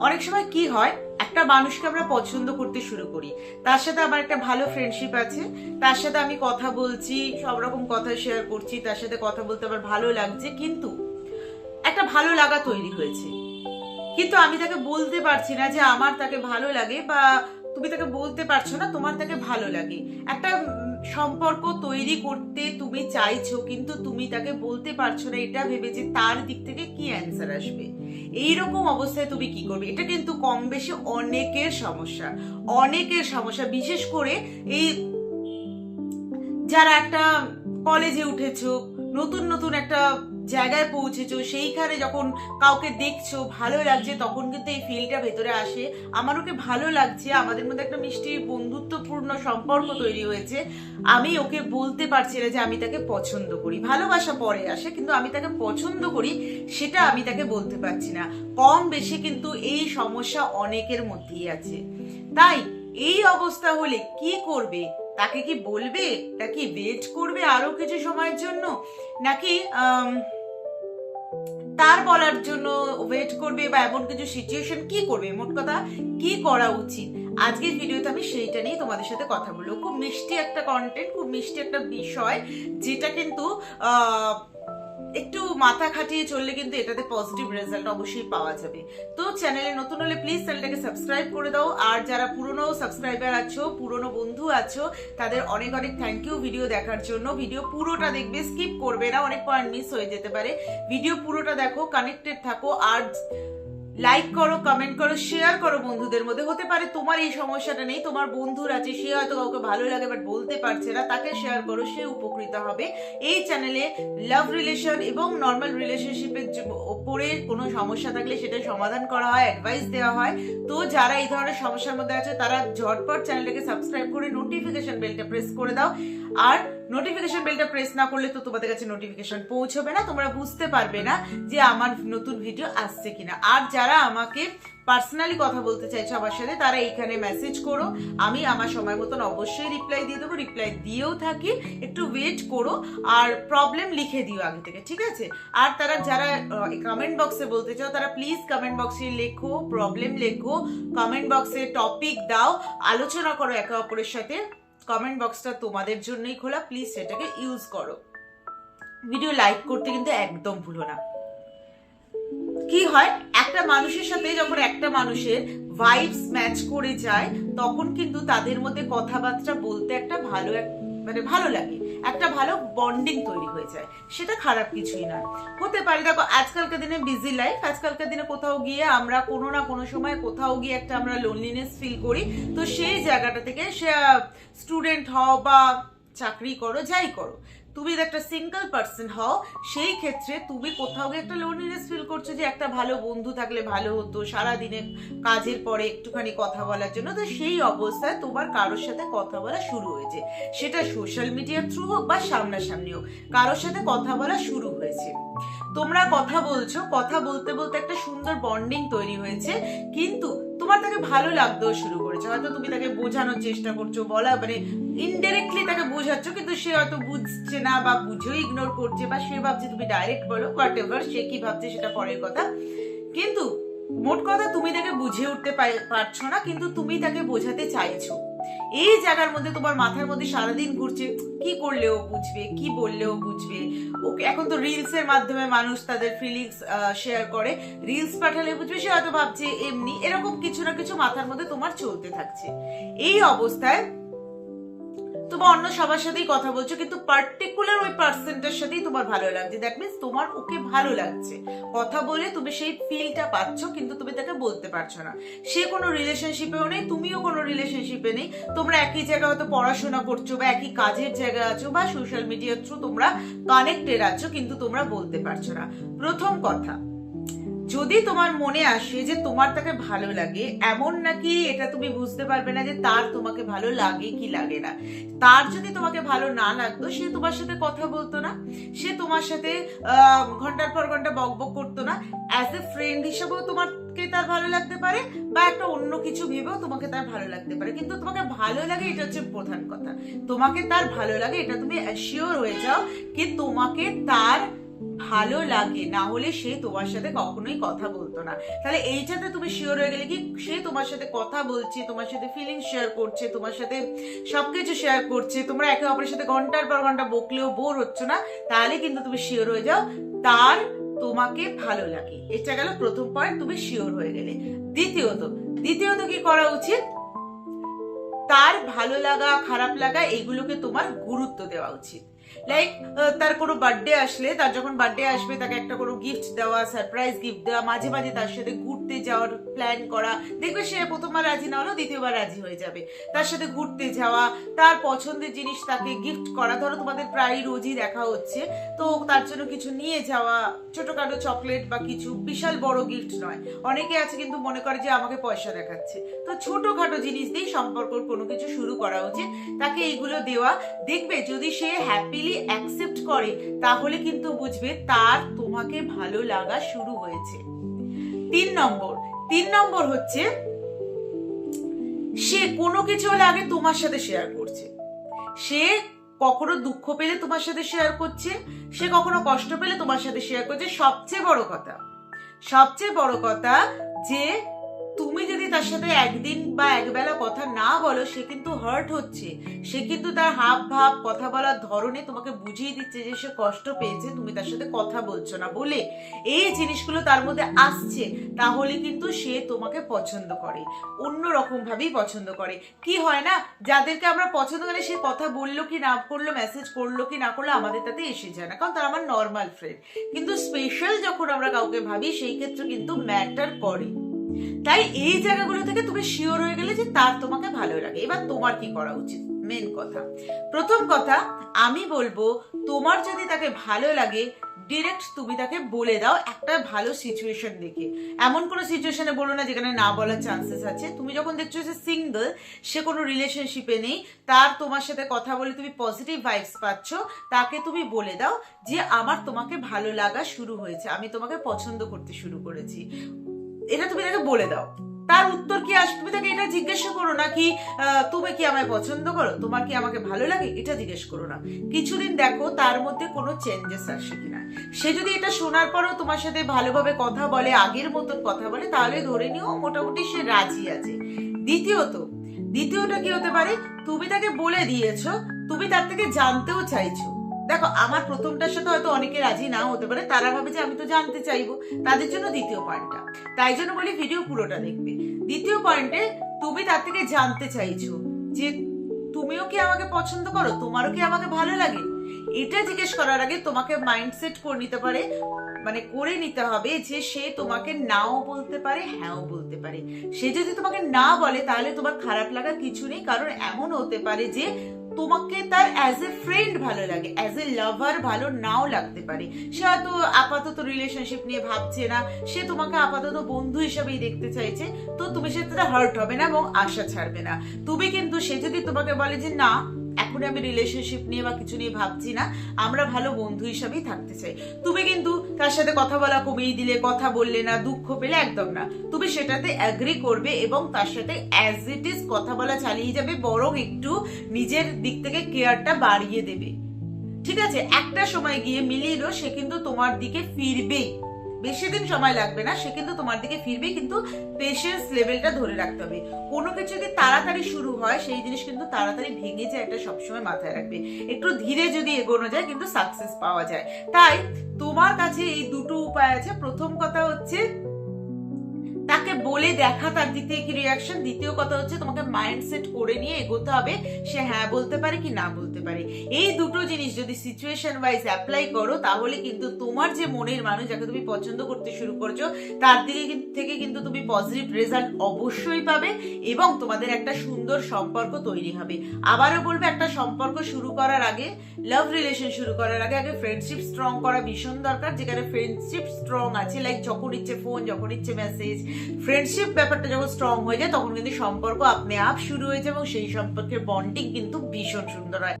অনেক সময় কি হয়, একটা মানুষকে আমরা পছন্দ করতে শুরু করি। তার সাথে আমার একটা ভালো ফ্রেন্ডশিপ আছে, তার সাথে আমি কথা বলছি, সব রকম কথা শেয়ার করছি, তার সাথে কথা বলতে আমার ভালো লাগছে, কিন্তু একটা ভালো লাগা তৈরি হয়েছে। কিন্তু আমি তাকে বলতে পারছি না যে আমার তাকে ভালো লাগে বা তুমি তাকে বলতে পারছ না, তোমার তাকে ভালো লাগে। একটা সম্পর্ক তৈরি করতে তুমি চাইছো, কিন্তু তুমি তাকে বলতে পারছ না, এটা ভেবে যে তার দিক থেকে কি অ্যান্সার আসবে? এইরকম অবস্থায় তুমি কি করবে? এটা কিন্তু কম বেশি অনেকের সমস্যা। অনেকের সমস্যা। বিশেষ করে এই যারা একটা কলেজে উঠেছ, নতুন নতুন একটা জায়গায় পৌঁছেছো, সেইখানে যখন কাউকে দেখছ, ভালো লাগছে, তখন কিন্তু এই ফিলটা ভেতরে আসে। আমার ওকে ভালো লাগছে, আমাদের মধ্যে একটা মিষ্টি বন্ধুত্বপূর্ণ সম্পর্ক তৈরি হয়েছে। আমি ওকে বলতে পারছি না যে আমি তাকে পছন্দ করি। ভালোবাসা পরে আসে, কিন্তু আমি তাকে পছন্দ করি, সেটা আমি তাকে বলতে পারছি না। কম বেশি কিন্তু এই সমস্যা অনেকের মধ্যেই আছে। তাই এই অবস্থা হলে কি করবে? তাকে কি বলবে? তাকে ওয়েট করবে আরও কিছু সময়ের জন্য? নাকি তার বলার জন্য ওয়েট করবে বা এমন কিছু সিচুয়েশন কি করবে? মোট কথা কি করা উচিত? আজকের ভিডিওতে আমি সেইটা নিয়ে তোমাদের সাথে কথা বলব। খুব মিষ্টি একটা কন্টেন্ট খুব মিষ্টি একটা বিষয়, যেটা কিন্তু একটু মাথা খাটিয়ে চললে কিন্তু এটাতে পজিটিভ রেজাল্ট অবশ্যই পাওয়া যাবে। তো চ্যানেলে নতুন হলে প্লিজ চ্যানেলটাকে সাবস্ক্রাইব করে দাও। আর যারা পুরনো সাবস্ক্রাইবার আছো, পুরনো বন্ধু আছো, তাদের অনেক অনেক থ্যাংক ইউ ভিডিও দেখার জন্য। ভিডিও পুরোটা দেখবে স্কিপ করবে না অনেক পয়েন্ট মিস হয়ে যেতে পারে। ভিডিও পুরোটা দেখো কানেক্টেড থাকো। আর লাইক করো কমেন্ট করো শেয়ার করো বন্ধুদের মধ্যে। হতে পারে তোমার এই সমস্যাটা নেই, তোমার বন্ধুর আছে, সে হয়তো কাউকে ভালো লাগে বাট বলতে পারছে না, তাকে শেয়ার করো, সে উপকৃত হবে। এই চ্যানেলে লাভ রিলেশন এবং নর্মাল রিলেশনশিপের ওপরে কোনো সমস্যা থাকলে সেটা সমাধান করা হয় অ্যাডভাইস দেওয়া হয়। তো যারা এই ধরনের সমস্যার মধ্যে আছে, তারা ঝটপট চ্যানেলটাকে সাবস্ক্রাইব করে নোটিফিকেশন বেলটা প্রেস করে দাও। আর নোটিফিকেশন বেলটা প্রেস না করলে তো তোমাদের কাছে নোটিফিকেশন পৌঁছবে না, তোমরা বুঝতে পারবে না যে আমার নতুন ভিডিও আসছে কিনা। আর যারা আমাকে পার্সোনালি কথা বলতে চাইছো আমার সাথে, তারা এইখানে মেসেজ করো, আমি আমার সময় মতন অবশ্যই রিপ্লাই দিয়ে দেবো রিপ্লাই দিয়েও থাকি, একটু ওয়েট করো, আর প্রবলেম লিখে দিও আগে থেকে, ঠিক আছে? আর তারা যারা কমেন্ট বক্সে বলতে চাও, তারা প্লিজ কমেন্ট বক্সে লেখো প্রবলেম লেখো কমেন্ট বক্সে টপিক দাও, আলোচনা করো একে অপরের সাথে। কমেন্ট বক্সটা তোমাদের জন্যই খোলা প্লিজ সেটাকে ইউজ করো। ভিডিও লাইক করতে কিন্তু একদম ভুলো না। কি হয়? একটা মানুষের সাথে যখন একটা মানুষের ভাইবস ম্যাচ করে যায়, তখন কিন্তু তাদের মধ্যে কথাবার্তা বলতে একটা ভালো এক মানে ভালো লাগে। একটা ভালো বন্ডিং তৈরি হয়ে যায়। সেটা খারাপ কিছুই না হতে পারে, দেখো, আজকালকার দিনে বিজি লাইফ আজকালকার দিনে কোথাও গিয়ে আমরা কোনো না কোনো সময় কোথাও গিয়ে একটা আমরা লোনলিনেস ফিল করি। তো সেই জায়গাটা থেকে সে স্টুডেন্ট হও বা চাকরি করো, যাই করো। তুমি যদি একটা সিঙ্গেল পার্সন হও, সেই ক্ষেত্রে তুমি কোথাও গিয়ে একটা লোনলিনেস ফিল করছ যে একটা ভালো বন্ধু থাকলে ভালো হতো সারা দিনে কাজের পরে একটুখানি কথা বলার জন্য, তো সেই অবস্থায় তোমার কারোর সাথে কথা বলা শুরু হয়েছে। সেটা সোশ্যাল মিডিয়ার থ্রু হোক বা সামনাসামনি হোক, কারোর সাথে কথা বলা শুরু হয়েছে। তোমরা কথা বলছো, কথা বলতে বলতে একটা সুন্দর বন্ডিং তৈরি হয়েছে, কিন্তু তোমার তাকে ভালো লাগতেও শুরু করেছে। হয়তো তুমি তাকে বোঝানোর চেষ্টা করছ, বলা মানে ইনডাইরেক্টলি তাকে বোঝাচ্ছ, কিন্তু সে হয়তো বুঝছে না বা বুঝেও ইগনোর করছে বা সে ভাবছে তুমি ডাইরেক্ট বলো হোয়াট এভার সে কি ভাবছে সেটা পরের কথা। কিন্তু মোট কথা তুমি তাকে বুঝে উঠতে পারছ না, কিন্তু তুমি তাকে বোঝাতে চাইছো। এই জায়গার মধ্যে তোমার মাথার মধ্যে সারাদিন ঘুরছে, কি করলেও বুঝবে, কি বললেও বুঝবে? ওকে, এখন তো রিলস এর মাধ্যমে মানুষ তাদের ফিলিংস শেয়ার করে। রিলস পাঠালে বুঝবে, সে হয়তো ভাবছে এমনি, এরকম কিছু না কিছু মাথার মধ্যে তোমার চলতে থাকছে। এই অবস্থায় তোমার অন্য সবার সাথেই কথা বলছো, কিন্তু পার্টিকুলার ওই পার্সনটার সাথেই তোমার ভালো লাগছে। দ্যাট মিনস তোমার ওকে ভালো লাগছে। কথা বলে তুমি সেই ফিলটা পাচ্ছ, কিন্তু তুমি তাকে বলতে পারছ না। সে কোনো রিলেশনশিপেও নেই, তুমিও কোনো রিলেশনশিপে নেই। তোমরা একই জায়গায় হয়তো পড়াশোনা করছ বা একই কাজের জায়গায় আছো বা সোশ্যাল মিডিয়ার থ্রু তোমরা কানেক্টেড আছো, কিন্তু তোমরা বলতে পারছ না। প্রথম কথা যদি তোমার মনে আসে যে তোমার তাকে ভালো লাগে, এমন নাকি এটা তুমি বুঝতে পারবে না যে তার তোমাকে ভালো লাগে কি লাগে না। তার যদি তোমাকে ভালো না লাগতো, সে তোমার সাথে কথা বলতো না। সে তোমার সাথে ঘণ্টার পর ঘণ্টা বক বক করতো না। অ্যাজ এ ফ্রেন্ড হিসেবেও তোমাকে তার ভালো লাগতে পারে বা একটা অন্য কিছু ভেবেও তোমাকে তার ভালো লাগতে পারে। কিন্তু তোমাকে ভালো লাগে এটা হচ্ছে প্রধান কথা। তোমাকে তার ভালো লাগে এটা তুমি অ্যাসিওর হয়ে যাও কি তোমাকে তার ভালো লাগে, না হলে সে তোমার সাথে কখনোই কথা বলতো না। তাহলে এইটাতে তুমি শিওর হয়ে গেলে কি সে তোমার সাথে কথা বলছে, তোমার সাথে ফিলিং শেয়ার করছে, তোমার সাথে সবকিছু শেয়ার করছে, তোমরা একে অপরের সাথে ঘণ্টার পর ঘণ্টা বকলেও বোর হচ্ছে না, তাহলে কিন্তু তুমি শিওর হয়ে যাও তার তোমাকে ভালো লাগে। এটা গেল প্রথম পয়েন্ট তুমি শিওর হয়ে গেলে। দ্বিতীয়ত দ্বিতীয়ত কি করা উচিত? তার ভালো লাগা, খারাপ লাগা এইগুলোকে তোমার গুরুত্ব দেওয়া উচিত। লাইক তার কোনো বার্থডে আসলে, তার যখন বার্থডে আসবে, তাকে একটা কোনো গিফট দেওয়া সারপ্রাইজ গিফট দেওয়া, মাঝে মাঝে তার সাথে ঘুরতে যাওয়ার প্ল্যান করা। দেখবে সে প্রথমবার রাজি না হলেও দ্বিতীয়বার রাজি হয়ে যাবে। তার সাথে ঘুরতে যাওয়া, তার পছন্দের জিনিস তাকে গিফট করা। ধরো তোমাদের প্রায় রোজই দেখা হচ্ছে, তো তার জন্য কিছু নিয়ে যাওয়া, ছোটখাটো চকলেট বা কিছু বিশাল বড় গিফট নয়। অনেকে আছে কিন্তু মনে করে যে আমাকে পয়সা দেখাচ্ছে। তো ছোটখাটো জিনিস দিয়েই সম্পর্ক কোনো কিছু শুরু করা উচিত। তাকে এইগুলো দেওয়া। দেখবে যদি সে হ্যাপিলি অ্যাকসেপ্ট করে, তাহলে কিন্তু বুঝবে তার তোমাকে ভালো লাগা শুরু হয়েছে। তিন নম্বর তিন নম্বর হচ্ছে, সে কোনো কিছু হলে আগে তোমার সাথে শেয়ার করছে। সে কখনো দুঃখ পেলে তোমার সাথে শেয়ার করছে, সে কখনো কষ্ট পেলে তোমার সাথে শেয়ার করছে। সবচেয়ে বড় কথা, সবচেয়ে বড় কথা যে তুমি যদি তার সাথে একদিন বা একবেলা কথা বলো, সে কিন্তু হার্ট হচ্ছে। সে কিন্তু তার হাব ভাব কথা বলার ধরনে তোমাকে বুঝিয়ে দিচ্ছে যে সে কষ্ট পেয়েছে, তুমি তার সাথে কথা বলছো না বলে। এই জিনিসগুলো তার মধ্যে আসছে, তাহলে কিন্তু সে তোমাকে পছন্দ করে অন্য রকম ভাবেই পছন্দ করে। কি হয় না, যাদেরকে আমরা পছন্দ করি সে কথা বলল কি না করল মেসেজ করল কি না করল, আমাদের তাতে এসে যায় না, কারণ তারা আমার নর্মাল ফ্রেন্ড কিন্তু স্পেশাল যখন আমরা কাউকে ভাবি, সেই ক্ষেত্রে কিন্তু ম্যাটার করে। তাই এই জায়গাগুলো থেকে তুমি শিওর হয়ে গেলে যে তার তোমাকে ভালো লাগে। এবার তোমার কি করা উচিত? মেন কথা। প্রথম কথা, আমি বলব, তোমার যদি তাকে ভালো লাগে ডিরেক্ট তুমি তাকে বলে দাও একটা ভালো সিচুয়েশন দেখে। এমন কোনো সিচুয়েশনে বলো না যেখানে না বলার চান্সেস আছে। তুমি যখন দেখছ যে সিঙ্গল সে কোনো রিলেশনশিপে নেই, তার তোমার সাথে কথা বলে তুমি পজিটিভ ভাইবস পাচ্ছ, তাকে তুমি বলে দাও যে আমার তোমাকে ভালো লাগা শুরু হয়েছে, আমি তোমাকে পছন্দ করতে শুরু করেছি। এটা তুমি তাকে বলে দাও। তার উত্তর কি আসবে তুমি তাকে এটা জিজ্ঞাসা করো না কি তুমি কি আমায় পছন্দ করো? তোমার কি আমাকে ভালো লাগে? এটা জিজ্ঞেস করো না। কিছুদিন দেখো, তার মধ্যে কোনো চেঞ্জেস আসে কিনা। সে যদি এটা শোনার পরেও তোমার সাথে ভালোভাবে কথা বলে, আগের মতন কথা বলে, তাহলে ধরে নিও মোটামুটি সে রাজি আছে। দ্বিতীয়ত, দ্বিতীয়টা কি হতে পারে? তুমি তাকে বলে দিয়েছ, তুমি তার থেকে জানতেও চাইছো। দেখো, আমার প্রথমটার সাথে হয়তো অনেকে রাজি নাও হতে পারে, তারা ভাবে যে আমি তো জানতে চাইব। তাদের জন্য দ্বিতীয় পয়েন্টটা। তাই জন্য বলি ভিডিও পুরোটা দেখবে। দ্বিতীয় পয়েন্টে, তুমি তার থেকে জানতে চাইছো যে তুমিও কি আমাকে পছন্দ করো? তোমারও কি আমাকে ভালো লাগে? এটা জিজ্ঞেস করার আগে তোমাকে মাইন্ডসেট করে নিতে পারে মানে করে নিতে হবে যে সে তোমাকে নাও বলতে পারে, হ্যাঁও বলতে পারে। সে যদি তোমাকে না বলে, তাহলে তোমার খারাপ লাগা কিছু নেই, কারণ এমন হতে পারে যে তোমাকে তার অ্যাজ এ ফ্রেন্ড ভালো লাগে অ্যাজ এ লাভার ভালো নাও লাগতে পারে। সে হয়তো আপাতত রিলেশনশিপ নিয়ে ভাবছে না, সে তোমাকে আপাতত বন্ধু হিসাবেই দেখতে চাইছে, তো তুমি সেটা হার্ট হবে না এবং আশা ছাড়বে না। তুমি কিন্তু সে যদি তোমাকে বলে যে না এখন আমি রিলেশনশিপ নিয়ে বা কিছু নিয়ে ভাবছি না। আমরা ভালো বন্ধু হিসাবেই থাকতে চাই। তুমি কিন্তু তার সাথে কথা বলা কমিয়ে দিলে, কথা বললে না, দুঃখ পেলে একদম না। তুমি সেটাতে অ্যাগ্রি করবে এবং তার সাথে অ্যাজ ইট ইজ কথা বলা চালিয়ে যাবে, বরং একটু নিজের দিক থেকে কেয়ারটা বাড়িয়ে দেবে। ঠিক আছে? একটা সময় গিয়ে মিলিয়ে সে কিন্তু তোমার দিকে ফিরবেই। বেশি দিন সময় লাগবে না, সে কিন্তু তোমার দিকে ফিরবে, কিন্তু পেশেন্স লেভেলটা ধরে রাখতে হবে। কোনো কিছু যদি তাড়াতাড়ি শুরু হয়, সেই জিনিস কিন্তু তাড়াতাড়ি ভেঙে যায় এটা সবসময় মাথায় রাখবে। একটু ধীরে যদি এগোনো যায়, কিন্তু সাকসেস পাওয়া যায়। তাই তোমার কাছে এই দুটো উপায় আছে। প্রথম কথা হচ্ছে বলে দেখা তার দিক থেকে কি রিয়াকশন দ্বিতীয় কথা হচ্ছে তোমাকে মাইন্ডসেট করে নিয়ে এগোতে হবে। সে হ্যাঁ বলতে পারে কি না বলতে পারে। এই দুটো জিনিস যদি সিচুয়েশন ওয়াইজ অ্যাপ্লাই করো, তাহলে কিন্তু তোমার যে মনের মানুষ যাকে তুমি পছন্দ করতে শুরু করছ, তার দিকে থেকে কিন্তু তুমি পজিটিভ রেজাল্ট অবশ্যই পাবে এবং তোমাদের একটা সুন্দর সম্পর্ক তৈরি হবে। আবারও বলবে, একটা সম্পর্ক শুরু করার আগে লাভ রিলেশন শুরু করার আগে আগে ফ্রেন্ডশিপ স্ট্রং করা ভীষণ দরকার। যেখানে ফ্রেন্ডশিপ স্ট্রং আছে লাইক যখন ইচ্ছে ফোন যখন ইচ্ছে মেসেজ ফ্রেন্ডশিপ ব্যাপারটা যখন স্ট্রং হয়ে যায়, তখন কিন্তু সম্পর্ক আপনি আপ শুরু হয়ে যায় এবং সেই সম্পর্কের বন্ডিং কিন্তু ভীষণ সুন্দর হয়।